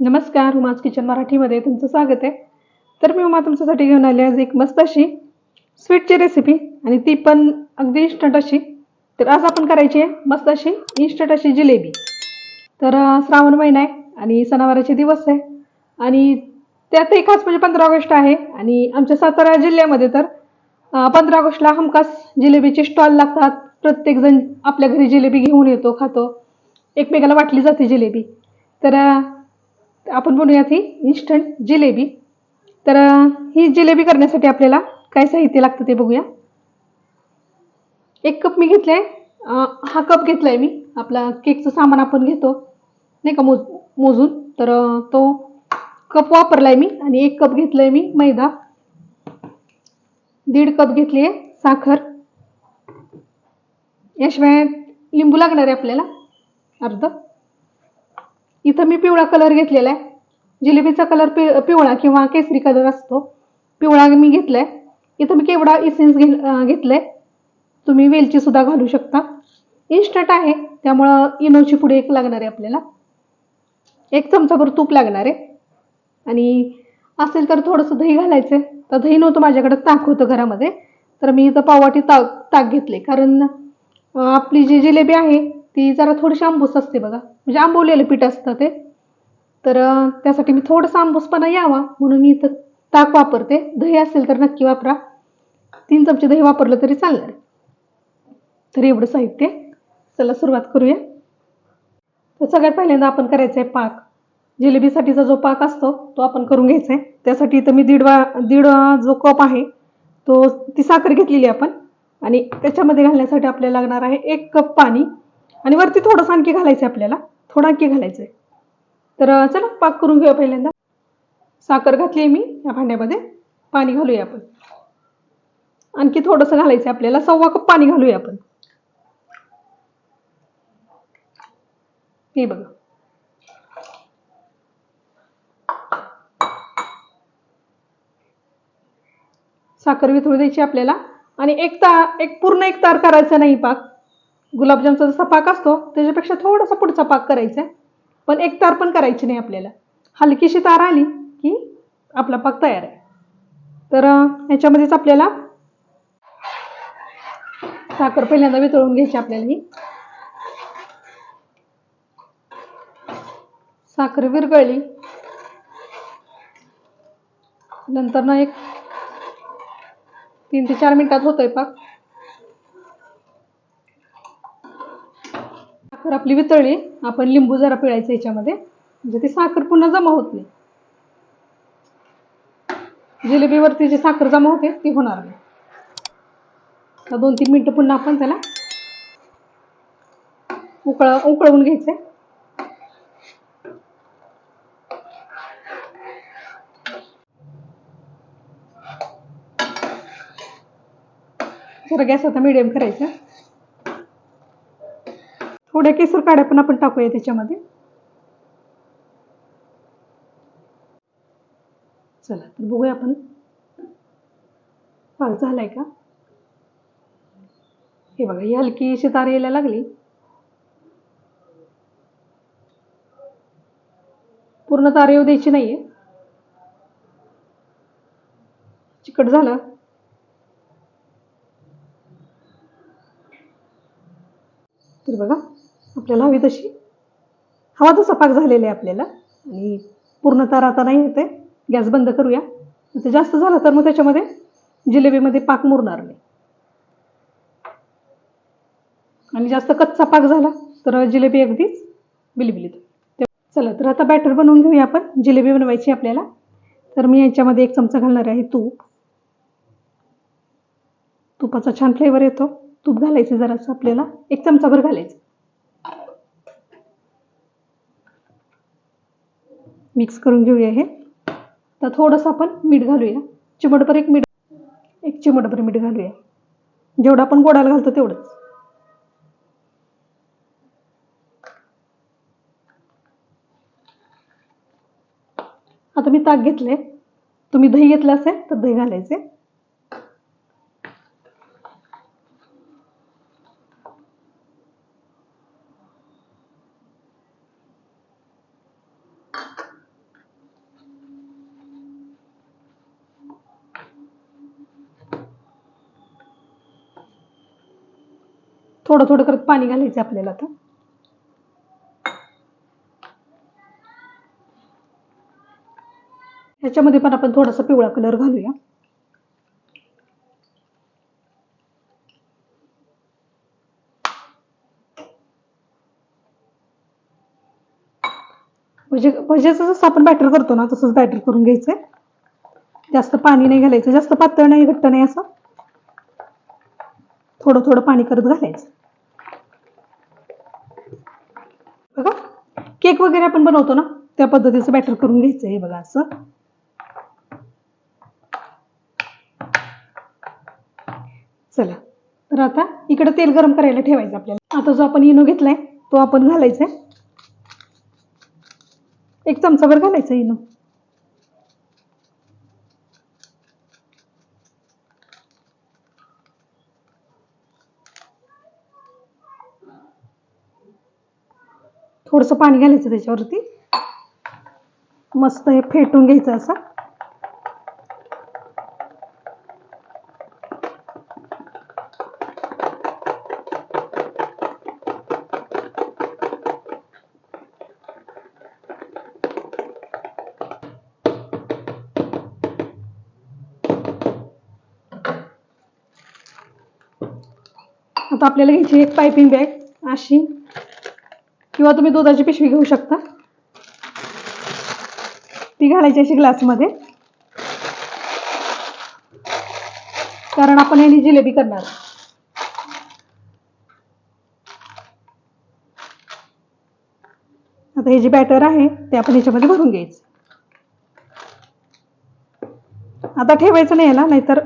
नमस्कार उमाज किचन मराठीमध्ये तुमचं स्वागत आहे. तर मी उमा तुमच्यासाठी घेऊन आली आज एक मस्त अशी स्वीटची रेसिपी आणि ती पण अगदी इन्स्टंट अशी. तर आज आपण करायची आहे मस्त अशी इन्स्टंट अशी जिलेबी. तर श्रावण महिना आहे आणि सणावाराचे दिवस आहे आणि त्यात खास म्हणजे पंधरा ऑगस्ट आहे आणि आमच्या सातारा जिल्ह्यामध्ये तर पंधरा ऑगस्टला हमखास जिलेबीचे स्टॉल लागतात. प्रत्येकजण आपल्या घरी जिलेबी घेऊन येतो खातो. एकमेकाला वाटली जाते जिलेबी. तर आपण बनवूयात ही इन्स्टंट जिलेबी. तर ही जिलेबी करण्यासाठी आपल्याला काय साहित्य लागतं ते बघूया. एक कप मी घेतला आहे हा कप घेतलाय मी. आपला केकचं सामान आपण घेतो. नाही का मोज मोजून. तर तो कप वापरलाय मी आणि एक कप घेतलाय मी मैदा. दीड कप घेतली आहे साखर. याशिवाय लिंबू लागणार आहे आपल्याला. अर्ध. इथं मी पिवळा कलर घेतलेला आहे. जिलेबीचा कलर पि पिवळा किंवा केसरी कलर असतो. पिवळा मी घेतला आहे इथं मी केवढा इसेन्स घे अं, आहे तुम्ही वेलची सुद्धा घालू शकता. इन्स्टंट आहे. त्यामुळं इनोची पुढे एक लागणार आहे आपल्याला. एक चमचाभर तूप लागणार आहे. आणि असेल तर थोडंसं दही घालायचं आहे तर दही नव्हतं माझ्याकडे ताक होतं घरामध्ये. तर मी इथं पाववाटी ताक ताक घेतले कारण आपली जी जिलेबी आहे ती जरा थोडीशी आंबूस असते बघा. म्हणजे आंबवलेलं पीठ असतं ते. तर त्यासाठी मी थोडंसं आंबूसपणा यावा म्हणून मी इथं ताक वापरते. दही असेल तर नक्की वापरा. तीन चमचे दही वापरलं तरी चालणार. तर एवढं साहित्य. चला सुरुवात करूया. तर सगळ्यात पहिल्यांदा आपण करायचं आहे पाक. जिलेबीसाठीचा जो पाक असतो तो आपण करून घ्यायचा आहे त्यासाठी इथं मी दीड वा दीड जो कप आहे तो ती साखर घेतलेली आहे आपण. आणि त्याच्यामध्ये घालण्यासाठी आपल्याला लागणार आहे एक कप पाणी. आणि वरती थोडंसं आणखी घालायचं आहे आपल्याला. थोडं आणखी घालायचं आहे तर चला पाक करून घेऊया पहिल्यांदा. साखर घातली आहे मी या भांड्यामध्ये. पाणी घालूया आपण. आणखी थोडंसं घालायचं आहे आपल्याला. सव्वा कप पाणी घालूया आपण. हे बघा. साखर वितळू द्यायची आपल्याला. आणि एक तार एक पूर्ण एक तार करायचा नाही पाक. गुलाबजामचा जसा पाक असतो त्याच्यापेक्षा थोडासा पुढचा पाक करायचा आहे. पण एक तार पण करायची नाही आपल्याला. हलकीशी तार आली की आपला पाक तयार आहे. तर याच्यामध्येच ह्याच्यामध्येच आपल्याला साखर पहिल्यांदा वितळून घ्यायची आपल्याला ही. साखर विरगळली नंतर ना एक तीन ते चार मिनिटात होतोय पाक. साखर आपली वितळली आपण लिंबू जरा पिळायचं याच्यामध्ये. म्हणजे ती साखर पुन्हा जमा होत नाही. जिलेबीवरती जी साखर जमा होते ती होणार नाही. आता दोन तीन मिनटं पुन्हा आपण त्याला उकळ उकळवून घ्यायचं जरा गॅस आता मिडियम करायचा. थोड्या केसर काड्या पण आपण टाकूया त्याच्यामध्ये. चला तर बघूया आपण. पाक झालाय का? हे बघा ही हलकी शितार यायला लागली. पूर्ण तार येऊ द्यायची नाहीये. चिकट झालं. तर बघा आपल्याला हवी तशी. हवा तसा पाक झालेला आहे आपल्याला. आणि पूर्ण तर आता नाही येते. गॅस बंद करूया. ते जास्त झालं तर मग त्याच्यामध्ये जिलेबीमध्ये पाक मुरणार नाही. आणि जास्त कच्चा पाक झाला तर जिलेबी अगदीच बिलबिलीत. चला तर आता बॅटर बनवून घेऊया आपण. जिलेबी बनवायची आपल्याला. तर मी याच्यामध्ये एक चमचा घालणार आहे तूप. तुपाचा छान फ्लेवर येतो. तूप घालायचं जरासं आपल्याला. एक चमचाभर घालायचं. मिक्स करून घेऊया हे. तर थोडंसं आपण मीठ घालूया. चिमटभर एक मीठ एक चिमटभर मीठ घालूया. जेवढं आपण गोडाला घालतो तेवढंच. आता मी ताक घेतले तुम्ही दही घेतलं असेल तर दही घालायचे थोडं थोडं करत पाणी घालायचं आपल्याला आता. ह्याच्यामध्ये पण आपण थोडासा पिवळा कलर घालूया. म्हणजे म्हणजे जसं आपण बॅटर करतो ना तसंच बॅटर करून घ्यायचंय. जास्त पाणी नाही घालायचं जास्त पातळ नाही घट्ट नाही असं. थोडं थोडं पाणी करत घालायचं. बघा केक वगैरे आपण बनवतो ना त्या पद्धतीचं बॅटर करून घ्यायचं हे बघा असं. चला तर आता इकडे तेल गरम करायला ठेवायचं आपल्याला. आता जो आपण इनो घेतलाय तो आपण घालायचा आहे एक चमचाभर घालायचा इनो. थोडंसं पाणी घालायचं त्याच्यावरती. मस्त हे फेटून घ्यायचं असं. आता आपल्याला घ्यायची एक पायपिंग बॅग अशी किंवा तुम्ही दुधाची पिशवी घेऊ शकता. ती घालायची अशी ग्लासमध्ये. कारण आपण ह्यानी जिलेबी करणार. आता हे जे बॅटर आहे ते आपण ह्याच्यामध्ये भरून घ्यायचं. आता ठेवायचं नाही याला नाहीतर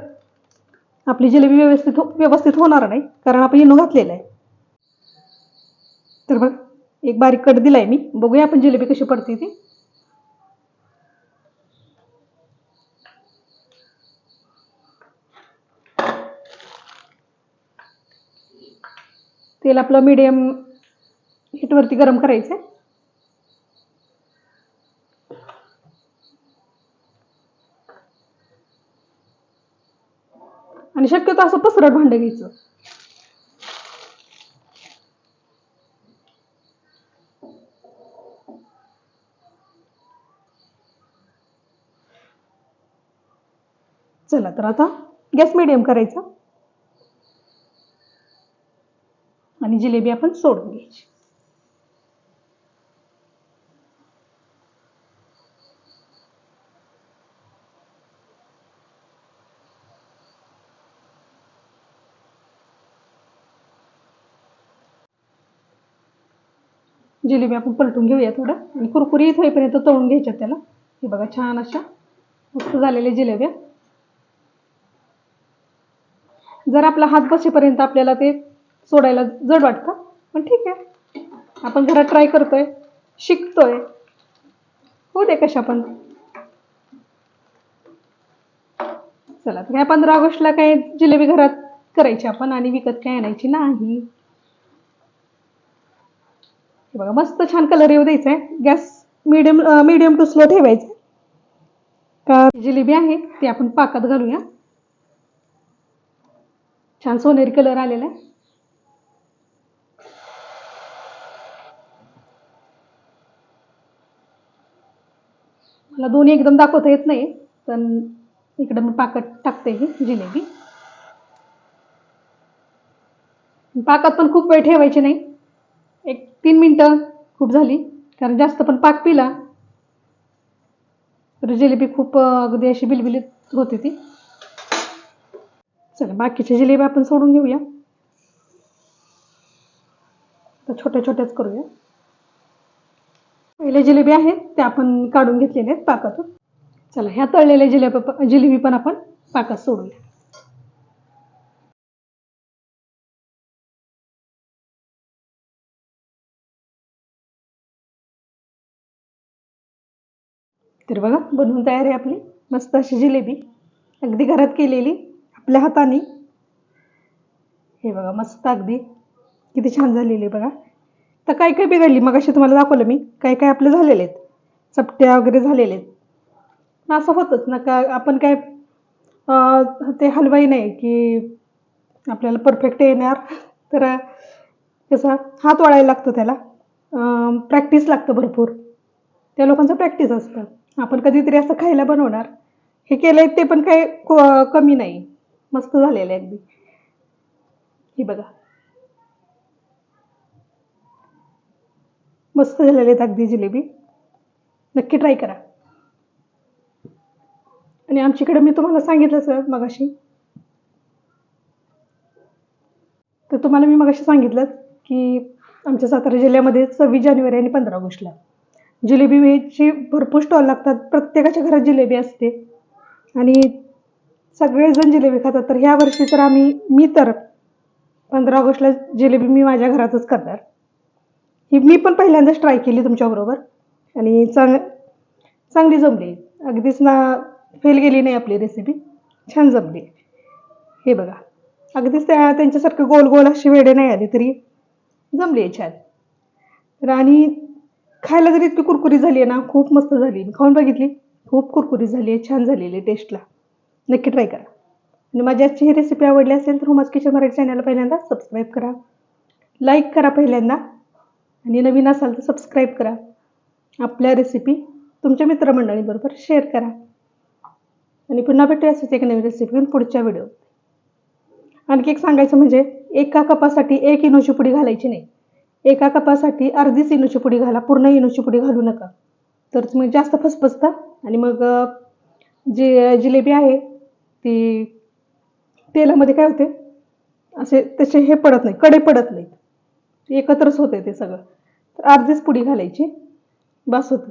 आपली जिलेबी व्यवस्थित हो-, व्यवस्थित होणार नाही कारण आपण इनो घातलेलं आहे. तर बघ एक बारीक कट दिलाय मी. बघूया आपण जिलेबी कशी पडते ती. तेल आपलं मीडियम हीटवरती गरम करायचं आहे आणि शक्यतो असं पसरट भांडं घ्यायचं. चला तर आता गॅस मिडियम करायचा. आणि जिलेबी आपण सोडून घ्यायची. जिलेबी आपण पलटून घेऊया थोडं. आणि कुरकुरीत होईपर्यंत तळून घ्यायच्या त्याला. हे बघा छान अशा मस्त झालेल्या जिलेब्या. जर आपला हात बसेपर्यंत आपल्याला ते सोडायला जड वाटतं पण ठीक आहे. आपण घरात ट्राय करतोय शिकतोय. हो दे कशा पण. चला ह्या पंधरा ऑगस्टला काय जिलेबी घरात करायची आपण आणि विकत काय आणायची नाही. बघा मस्त छान कलर येऊ द्यायचा आहे gas medium medium to slow ठेवायचा का जिलेबी आहे ती आपण पाकात घालूया. छान सोनेरी कलर आलेला आहे. मला दोन्ही एकदम दाखवता येत नाही पण इकडं मी पाकात टाकते ही जिलेबी. पाकात पण खूप वेळ ठेवायची नाही. एक तीन मिनटं खूप झाली कारण जास्त पण पाक पिला. तर जिलेबी खूप अगदी अशी बिलबिलीत होती ती. चला बाकीच्या जिलेबी आपण सोडून घेऊया. तर छोट्या छोट्याच करूया. पहिले जिलेबी आहेत त्या आपण काढून घेतलेले आहेत पाकातून. चला ह्या तळलेल्या जिलेबी जिलेबी पण आपण पाकात सोडूया. तर बघा बनवून तयार आहे आपली. मस्त अशी जिलेबी. अगदी घरात केलेली. आपल्या हाताने. हे बघा मस्त अगदी. किती छान झालेली आहे बघा. तर काय काय बिघडली? मग अशी तुम्हाला दाखवलं मी. काय काय आपले झालेले आहेत. चपट्या वगैरे झालेले आहेत. ना असं होतंच ना का आपण काय ते हलवाई नाही की आपल्याला परफेक्ट येणार. तर कसं हात वळायला लागतो त्याला. प्रॅक्टिस लागतं भरपूर. त्या लोकांचं प्रॅक्टिस असतं. आपण कधीतरी असं खायला बनवणार. हे केलंय ते पण काही कमी नाही. मस्त झालेलं आहे अगदी. ही बघा. मस्त झालेले आहेत अगदी जिलेबी. नक्की ट्राय करा. आणि आमच्याकडे मी तुम्हाला सांगितलं सर मगाशी. तर तुम्हाला मी मगाशी सांगितलं की आमच्या सातारा जिल्ह्यामध्ये सव्वीस जानेवारी आणि पंधरा ऑगस्टला जिलेबीची भरपूर स्टॉल लागतात. प्रत्येकाच्या घरात जिलेबी असते. आणि सगळेजण जिलेबी खातात. तर ह्या वर्षी तर आम्ही मी तर पंधरा ऑगस्टला जिलेबी मी माझ्या घरातच करणार. ही मी पण पहिल्यांदाच ट्राय केली तुमच्याबरोबर आणि चांग चांगली जमली. अगदीच ना फेल गेली नाही आपली रेसिपी छान जमली. हे बघा. अगदीच त्या त्यांच्यासारखं गोल गोल अशी वेडे नाही आले तरी जमली आहे छान. तर आणि खायला जरी इतकी कुरकुरी झाली आहे ना खूप मस्त झाली. मी खाऊन बघितली? खूप कुरकुरी झाली आहे. छान झालेली आहे टेस्टला नक्की ट्राय करा. आणि माझी आजची ही रेसिपी आवडली असेल तर हुमाच किचन मराठी चॅनलला पहिल्यांदा सबस्क्राईब करा. लाईक करा पहिल्यांदा आणि नवीन असाल तर सबस्क्राईब करा. आपल्या रेसिपी तुमच्या मित्रमंडळीबरोबर शेअर करा. आणि पुन्हा भेटूया असंच एक नवीन रेसिपी घेऊन पुढच्या व्हिडिओ आणखी एक सांगायचं म्हणजे एका कपासाठी एक इनोची पुडी घालायची नाही. एका कपासाठी अर्धीच इनोची पुडी घाला पूर्ण इनोची पुडी घालू नका. तर मग जास्त फसफसता आणि मग जी जिलेबी आहे ती तेलामध्ये काय होते? असे तसे हे पडत नाही कडे पडत नाहीत. एकत्रच होते ते सगळं. तर अर्धीच पुडी घालायची. बस होतं.